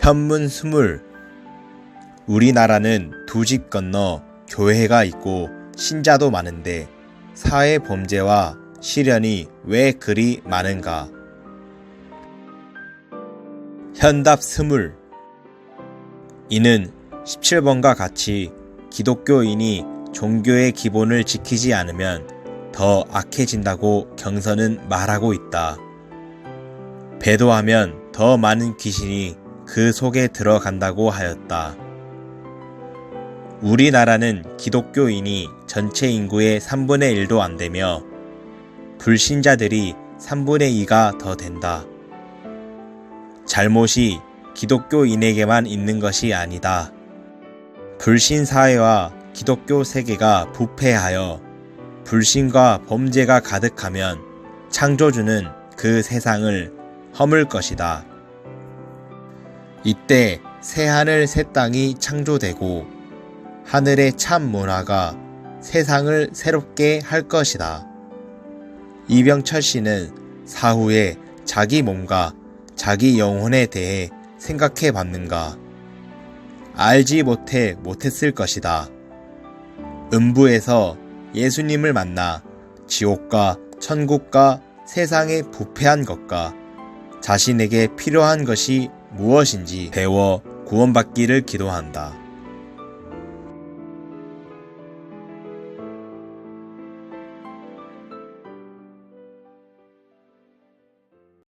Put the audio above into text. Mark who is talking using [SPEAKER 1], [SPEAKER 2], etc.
[SPEAKER 1] 현문 스물 우리나라는 두 집 건너 교회가 있고 신자도 많은데 사회 범죄와 시련이 왜 그리 많은가? 현답 스물 이는 17번과 같이 기독교인이 종교의 기본을 지키지 않으면 더 악해진다고 경선은 말하고 있다. 배도하면 더 많은 귀신이 그 속에 들어간다고 하였다. 우리나라는 기독교인이 전체 인구의 3분의 1도 안 되며 불신자들이 3분의 2가 더 된다. 잘못이 기독교인에게만 있는 것이 아니다. 불신 사회와 기독교 세계가 부패하여 불신과 범죄가 가득하면 창조주는 그 세상을 허물 것이다. 이때 새 하늘 새 땅이 창조되고 하늘의 참 문화가 세상을 새롭게 할 것이다. 이병철 씨는 사후에 자기 몸과 자기 영혼에 대해 생각해 봤는가? 알지 못해 못했을 것이다. 음부에서 예수님을 만나 지옥과 천국과 세상에 부패한 것과 자신에게 필요한 것이 무엇인지 배워 구원받기를 기도한다.